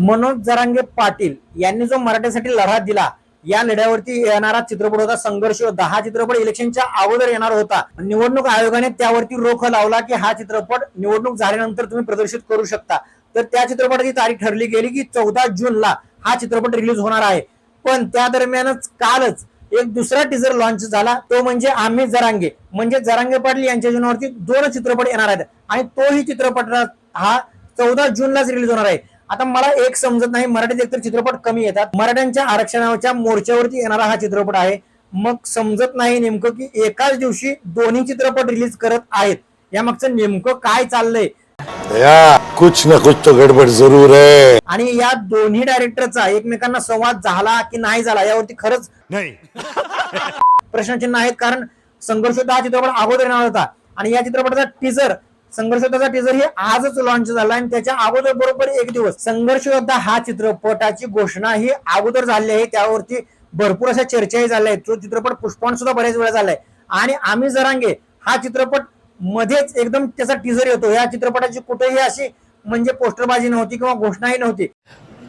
मनोज जरांगे पाटील यांनी जो मराठीसाठी लढा दिला या लढ्यावरती येणारा चित्रपट होता संघर्ष. दहा हा चित्रपट इलेक्शनच्या अगोदर येणार होता. निवडणूक आयोगाने त्यावरती रोख लावला की हा चित्रपट निवडणूक झाल्यानंतर तुम्ही प्रदर्शित करू शकता. तर त्या चित्रपटाची तारीख ठरली गेली की चौदा जूनला हा चित्रपट रिलीज होणार आहे. पण त्या दरम्यानच कालच एक दुसरा टीजर लॉन्च झाला. तो म्हणजे आम्ही जरांगे. म्हणजे जरांगे पाटील यांच्या जीवनावरती दोन चित्रपट येणार आहेत. आणि तोही चित्रपट हा चौदा जूनलाच रिलीज होणार आहे. आता मला एक समजत नाही मराठीत एकतर चित्रपट कमी येतात. मराठ्यांच्या आरक्षणाच्या मोर्चावरती येणारा हा चित्रपट आहे. मग समजत नाही नेमकं की एकाच दिवशी दोन्ही चित्रपट रिलीज करत आहेत. या मागचं नेमकं काय चाललंय? या कुछ न कुछ तो गड़बड़ जरूर है. आणि या दोन्ही डायरेक्टरचा एकमेकांना संवाद झाला की नाही झाला यावरती खरंच नहीं. प्रश्नचिन्ह आहेत कारण संघर्ष हा चित्रपट अगोदर येणार होता. आणि या चित्रपटाचा टीजर संघर्ष योद्धाचा टीजर हे आजच लॉन्च झाला आणि त्याच्या अगोदर बरोबर एक दिवस संघर्ष योद्धा हा चित्रपटाची घोषणा ही अगोदर झाली आहे. त्यावरती भरपूर अशा चर्चाही झाल्या आहेत. तो चित्रपट पुष्पान सुद्धा बऱ्याच वेळा झालाय. आणि आम्ही जरांगे हा चित्रपट मध्येच एकदम त्याचा टीजर येतो. या चित्रपटाची कुठेही अशी म्हणजे पोस्टरबाजी नव्हती किंवा घोषणाही नव्हती.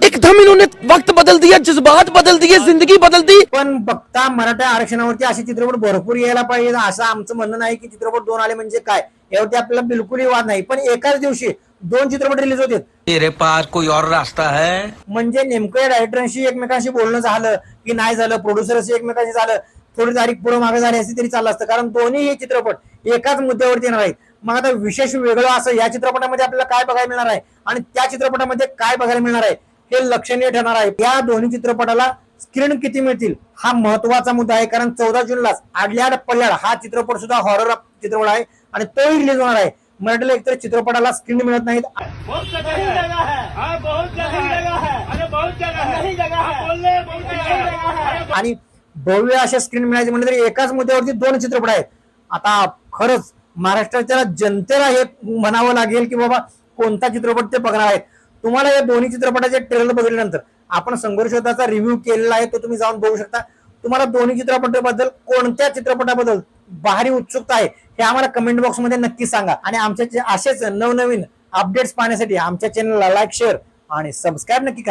एकदम इन्होंने वक्त बदल दिया जज्बात बदल दिए जिंदगी बदल दी। पण बघता मराठा आरक्षणावरती असे चित्रपट भरपूर यायला पाहिजे असं आमचं म्हणणं नाही की चित्रपट दोन आले म्हणजे काय? यावरती आपल्याला बिलकुलही वाद नाही. पण एकाच दिवशी दोन चित्रपट रिलीज होते तेरे पास कोई और रास्ता है? म्हणजे नेमकं डायरेक्टरांशी एकमेकांशी बोलणं झालं की नाही झालं प्रोड्युसरशी एकमेकांशी झालं थोडी तारीख पुढे मागे झाली असती तरी चाललं असतं. कारण दोन्ही हे चित्रपट एकाच मुद्द्यावरती येणार आहेत. मग आता विशेष वेगळं असं या चित्रपटामध्ये आपल्याला काय बघायला मिळणार आहे? आणि त्या चित्रपटामध्ये काय बघायला मिळणार आहे? हे लक्षणीय ठरणार आहे. या दोन्ही चित्रपटाला स्क्रीन किती मिळतील? हा महत्त्वाचा मुद्दा आहे कारण चौदा जूनलाच आडल्याड पडल्याड हा चित्रपट सुद्धा हॉरर चित्रपट आहे आणि तोही रिलीज होणार आहे. मराठीला एकतर चित्रपटाला स्क्रीन मिळत नाहीत. बहुत जगह है। जगह है हाँ बहुत जगह जगह है। अरे बहुत जगह है। नहीं जगह है। बोलने बहुत जगह है। आणि भव्य अशा स्क्रीन मिळायचे म्हणजे तरी एकाच मुद्द्यावरती दोन चित्रपट आहेत. आता खरंच महाराष्ट्राच्या जनतेला हे म्हणावं लागेल की बाबा कोणता चित्रपट ते बघणार आहेत? तुम्हाला या दोन्ही चित्रपटाचे ट्रेलर बघितल्यानंतर आपण संघर्ष रिव्ह्यू केलेला आहे तो तुम्ही जाऊन बघू शकता. तुम्हाला दोन्ही चित्रपटाबद्दल कोणत्या चित्रपटाबद्दल भारी उत्सुकता आहे हे आम्हाला कमेंट बॉक्समध्ये नक्की सांगा. आणि आमच्या असेच नवनवीन अपडेट्स पाहण्यासाठी आमच्या चॅनलला लाईक शेअर आणि सबस्क्राईब नक्की करा.